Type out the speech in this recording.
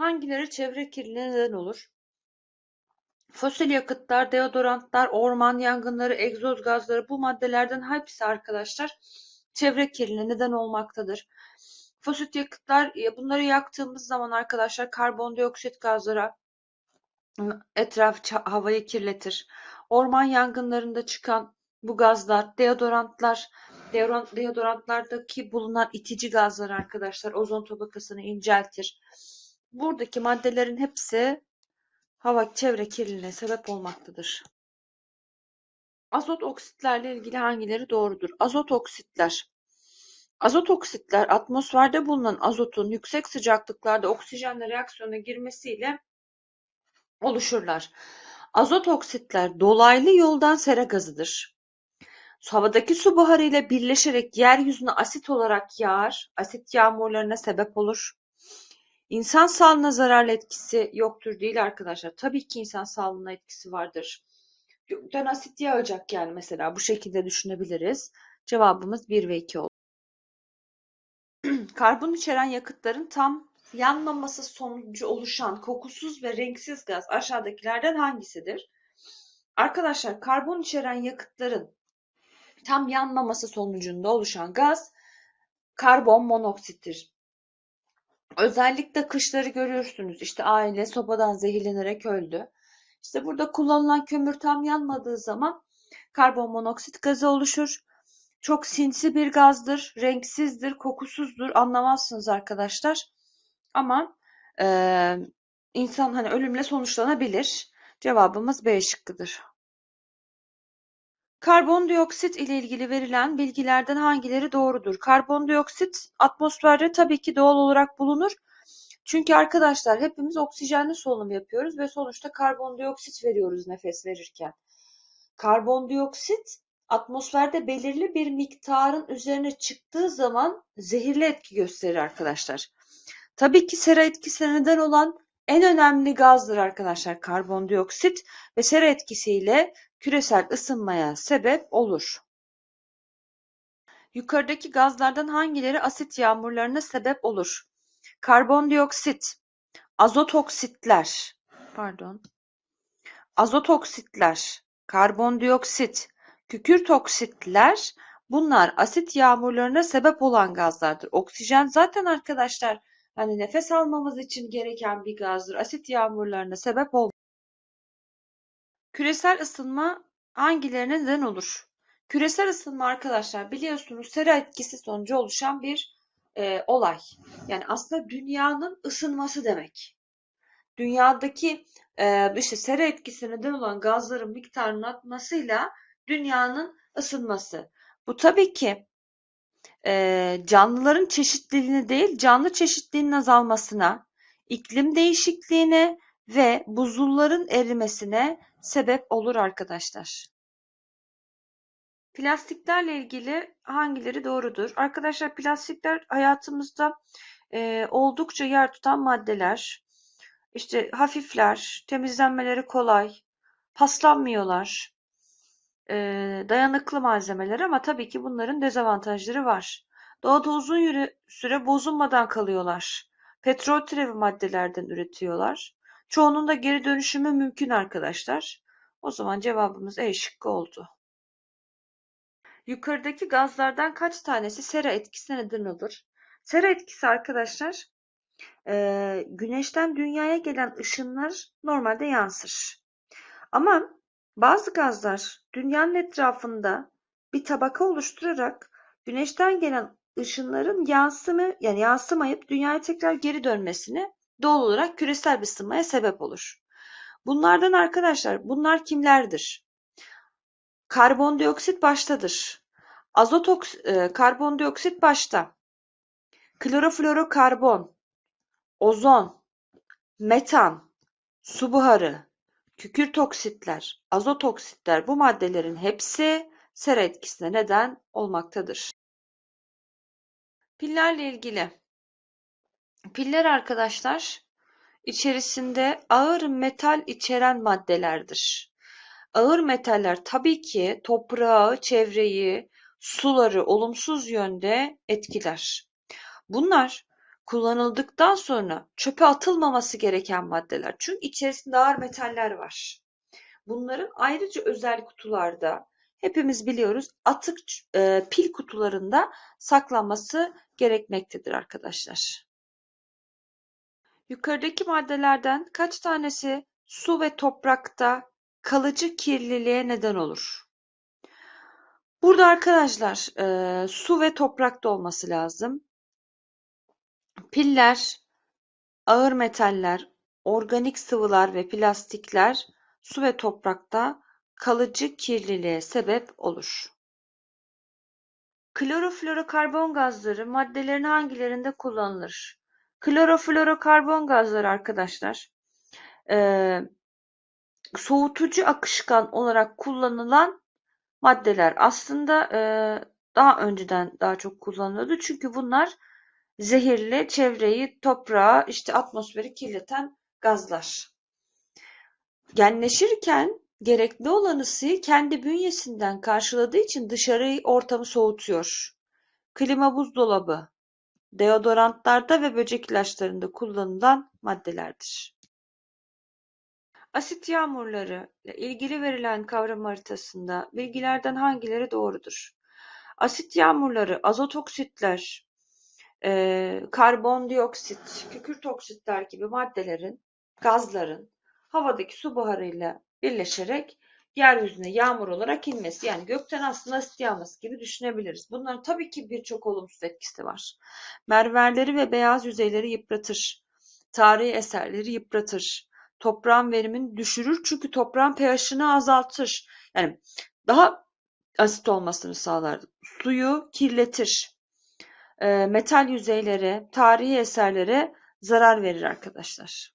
hangileri çevre kirliliğine neden olur? Fosil yakıtlar, deodorantlar, orman yangınları, egzoz gazları bu maddelerden hepsi arkadaşlar çevre kirliliğine neden olmaktadır. Fosil yakıtlar bunları yaktığımız zaman arkadaşlar karbondioksit gazları etraf havayı kirletir. Orman yangınlarında çıkan bu gazlar, deodorantlar, deodorantlardaki bulunan itici gazlar arkadaşlar ozon tabakasını inceltir. Buradaki maddelerin hepsi hava çevre kirliliğine sebep olmaktadır. Azot oksitlerle ilgili hangileri doğrudur? Azot oksitler. Azot oksitler atmosferde bulunan azotun yüksek sıcaklıklarda oksijenle reaksiyona girmesiyle oluşurlar. Azot oksitler dolaylı yoldan sera gazıdır. Havadaki su buharı ile birleşerek yeryüzüne asit olarak yağar, asit yağmurlarına sebep olur. İnsan sağlığına zararlı etkisi yoktur değil arkadaşlar. Tabii ki insan sağlığına etkisi vardır. Gökten asit yağacak yani mesela bu şekilde düşünebiliriz. Cevabımız 1 ve 2 oldu. Karbon içeren yakıtların tam yanmaması sonucu oluşan kokusuz ve renksiz gaz aşağıdakilerden hangisidir? Arkadaşlar karbon içeren yakıtların tam yanmaması sonucunda oluşan gaz karbon monoksittir. Özellikle kışları görüyorsunuz. İşte aile sobadan zehirlenerek öldü. İşte burada kullanılan kömür tam yanmadığı zaman karbon monoksit gazı oluşur. Çok sinsi bir gazdır, renksizdir, kokusuzdur. Anlamazsınız arkadaşlar. Ama e, insan hani ölümle sonuçlanabilir. Cevabımız B şıkkıdır. Karbondioksit ile ilgili verilen bilgilerden hangileri doğrudur? Karbondioksit atmosferde tabii ki doğal olarak bulunur. Çünkü arkadaşlar hepimiz oksijenli solunum yapıyoruz ve sonuçta karbondioksit veriyoruz nefes verirken. Karbondioksit atmosferde belirli bir miktarın üzerine çıktığı zaman zehirli etki gösterir arkadaşlar. Tabii ki sera etkisine neden olan en önemli gazdır arkadaşlar karbondioksit ve sera etkisiyle küresel ısınmaya sebep olur. Yukarıdaki gazlardan hangileri asit yağmurlarına sebep olur? Karbondioksit, azot oksitler, pardon, azot oksitler, karbondioksit, kükürt oksitler bunlar asit yağmurlarına sebep olan gazlardır. Oksijen zaten arkadaşlar hani nefes almamız için gereken bir gazdır. Asit yağmurlarına sebep ol. Küresel ısınma hangilerine neden olur? Küresel ısınma arkadaşlar biliyorsunuz sera etkisi sonucu oluşan bir e, olay. Yani aslında dünyanın ısınması demek. Dünyadaki e, işte sera etkisi neden olan gazların miktarının artmasıyla dünyanın ısınması. Bu tabii ki e, canlıların çeşitliliğini değil canlı çeşitliliğinin azalmasına, iklim değişikliğine ve buzulların erimesine sebep olur arkadaşlar. Plastiklerle ilgili hangileri doğrudur? Arkadaşlar plastikler hayatımızda e, oldukça yer tutan maddeler. İşte hafifler, temizlenmeleri kolay, paslanmıyorlar, e, dayanıklı malzemeler ama tabii ki bunların dezavantajları var. Doğada uzun süre bozulmadan kalıyorlar. Petrol türevi maddelerden üretiyorlar. Çoğunun da geri dönüşümü mümkün arkadaşlar. O zaman cevabımız E şıkkı oldu. Yukarıdaki gazlardan kaç tanesi sera etkisine neden olur? Sera etkisi arkadaşlar e, güneşten dünyaya gelen ışınlar normalde yansır. Ama bazı gazlar dünyanın etrafında bir tabaka oluşturarak güneşten gelen ışınların yansımı yani yansımayıp dünyaya tekrar geri dönmesini doğal olarak küresel bir ısınmaya sebep olur. Bunlardan arkadaşlar bunlar kimlerdir? Karbondioksit baştadır. Azot e, karbondioksit başta. Kloroflorokarbon, ozon, metan, su buharı, kükürt oksitler, azot oksitler bu maddelerin hepsi sera etkisine neden olmaktadır. Pillerle ilgili. Piller arkadaşlar içerisinde ağır metal içeren maddelerdir. Ağır metaller tabii ki toprağı, çevreyi, suları olumsuz yönde etkiler. Bunlar kullanıldıktan sonra çöpe atılmaması gereken maddeler. Çünkü içerisinde ağır metaller var. Bunların ayrıca özel kutularda hepimiz biliyoruz atık e, pil kutularında saklanması gerekmektedir arkadaşlar. Yukarıdaki maddelerden kaç tanesi su ve toprakta kalıcı kirliliğe neden olur? Burada arkadaşlar e, su ve toprakta olması lazım. Piller, ağır metaller, organik sıvılar ve plastikler su ve toprakta kalıcı kirliliğe sebep olur. Kloroflorokarbon gazları maddelerin hangilerinde kullanılır? Kloroflorokarbon gazları arkadaşlar e, soğutucu akışkan olarak kullanılan maddeler aslında e, daha önceden daha çok kullanılıyordu. Çünkü bunlar zehirli, çevreyi, toprağı, işte atmosferi kirleten gazlar. Genleşirken gerekli olan ısıyı kendi bünyesinden karşıladığı için dışarı ortamı soğutuyor. Klima buzdolabı, deodorantlarda ve böcek ilaçlarında kullanılan maddelerdir. Asit yağmurları ile ilgili verilen kavram haritasında bilgilerden hangileri doğrudur? Asit yağmurları, azot oksitler, e, karbondioksit, kükürt oksitler gibi maddelerin, gazların havadaki su buharıyla birleşerek yeryüzüne yağmur olarak inmesi. Yani gökten aslında asit yağması gibi düşünebiliriz. Bunların tabii ki birçok olumsuz etkisi var. Mermerleri ve beyaz yüzeyleri yıpratır. Tarihi eserleri yıpratır. Toprağın verimini düşürür çünkü toprağın pH'ini azaltır. Yani daha asit olmasını sağlar. Suyu kirletir. E, metal yüzeylere, tarihi eserlere zarar verir arkadaşlar.